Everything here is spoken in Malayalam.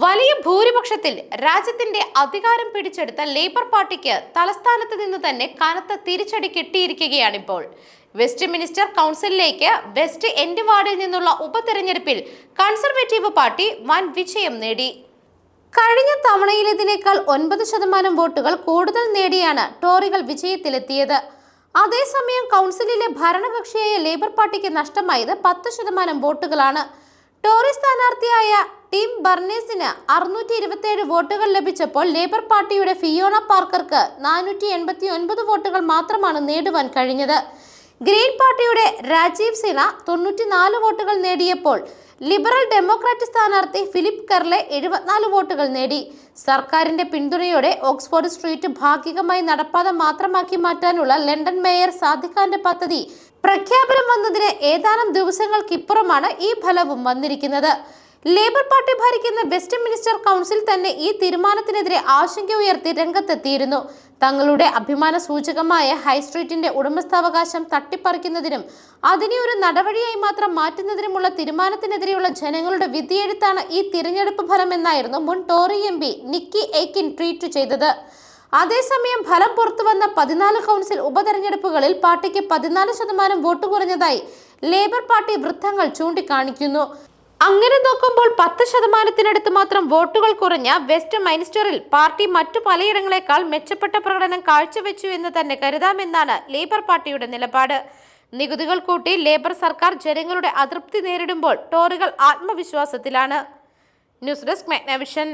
വലിയ ഭൂരിപക്ഷത്തിൽ രാജ്യത്തിന്റെ അധികാരം പിടിച്ചെടുത്ത ലേബർ പാർട്ടിക്ക് തലസ്ഥാനത്ത് നിന്ന് തന്നെ കനത്ത തിരിച്ചടി കിട്ടിയിരിക്കുകയാണിപ്പോൾ. വെസ്റ്റ് മിനിസ്റ്റർ കൗൺസിലിലേക്ക് വെസ്റ്റ് എൻഡ് വാർഡിൽ നിന്നുള്ള ഉപതെരഞ്ഞെടുപ്പിൽ കൺസർവേറ്റീവ് പാർട്ടി വൻ വിജയം നേടി. കഴിഞ്ഞ തവണയിലേതിനേക്കാൾ ഒൻപത് ശതമാനം വോട്ടുകൾ കൂടുതൽ നേടിയാണ് ടോറികൾ വിജയത്തിലെത്തിയത്. അതേസമയം കൗൺസിലിലെ ഭരണകക്ഷിയായ ലേബർ പാർട്ടിക്ക് നഷ്ടമായത് പത്ത് ശതമാനം വോട്ടുകളാണ്. ടോറി സ്ഥാനാർത്ഥിയായ ടിം ബർണേസിന് അറുന്നൂറ്റി ഇരുപത്തിയേഴ് വോട്ടുകൾ ലഭിച്ചപ്പോൾ ലേബർ പാർട്ടിയുടെ ഫിയോണ പാർക്കർക്ക് നാനൂറ്റി എൺപത്തി ഒൻപത് വോട്ടുകൾ മാത്രമാണ് നേടുവാൻ കഴിഞ്ഞത്. ഗ്രീൻ പാർട്ടിയുടെ രാജീവ് സിന തൊണ്ണൂറ്റിനാല് വോട്ടുകൾ നേടിയപ്പോൾ ലിബറൽ ഡെമോക്രാറ്റ് സ്ഥാനാർത്ഥി ഫിലിപ്പ് കെർലെ എഴുപത്തിനാല് വോട്ടുകൾ നേടി. സർക്കാരിന്റെ പിന്തുണയോടെ ഓക്സ്ഫോർഡ് സ്ട്രീറ്റ് ഭാഗികമായി നടപ്പാത മാത്രമാക്കി മാറ്റാനുള്ള ലണ്ടൻ മേയർ സാദിഖാന്റെ പദ്ധതി പ്രഖ്യാപനം വന്നതിന് ഏതാനും ദിവസങ്ങൾക്കിപ്പുറമാണ് ഈ ഫലവും വന്നിരിക്കുന്നത്. ലേബർ പാർട്ടി ഭരിക്കുന്ന വെസ്റ്റ് മിനിസ്റ്റർ കൗൺസിൽ തന്നെ ഈ തീരുമാനത്തിനെതിരെ ആശങ്ക ഉയർത്തി രംഗത്തെത്തിയിരുന്നു. തങ്ങളുടെ അഭിമാന സൂചകമായ ഹൈസ്ട്രീറ്റിന്റെ ഉടമസ്ഥാവകാശം തട്ടിപ്പറിക്കുന്നതിനും അതിനെ ഒരു നടപടിയായി മാത്രം മാറ്റുന്നതിനുമുള്ള തീരുമാനത്തിനെതിരെയുള്ള ജനങ്ങളുടെ വിധിയെഴുത്താണ് ഈ തിരഞ്ഞെടുപ്പ് ഫലമെന്നായിരുന്നു മുൻ Tory M P Nicky Aiken tweet ചെയ്തത്. അതേസമയം ഫലം പുറത്തുവന്ന പതിനാല് കൗൺസിൽ ഉപതെരഞ്ഞെടുപ്പുകളിൽ പാർട്ടിക്ക് പതിനാല് ശതമാനം വോട്ട് കുറഞ്ഞതായി ലേബർ പാർട്ടി വൃത്തങ്ങൾ ചൂണ്ടിക്കാണിക്കുന്നു. അങ്ങനെ നോക്കുമ്പോൾ പത്ത് ശതമാനത്തിനടുത്ത് മാത്രം വോട്ടുകൾ കുറഞ്ഞ വെസ്റ്റ് മൈനിസ്റ്ററിൽ പാർട്ടി മറ്റു പലയിടങ്ങളെക്കാൾ മെച്ചപ്പെട്ട പ്രകടനം കാഴ്ചവെച്ചു എന്ന് തന്നെ കരുതാമെന്നാണ് ലേബർ പാർട്ടിയുടെ നിലപാട്. നികുതികൾ കൂട്ടി ലേബർ സർക്കാർ ജനങ്ങളുടെ അതൃപ്തി നേരിടുമ്പോൾ ടോറുകൾ ആത്മവിശ്വാസത്തിലാണ്. News desk മെഗ്നവിഷൻ.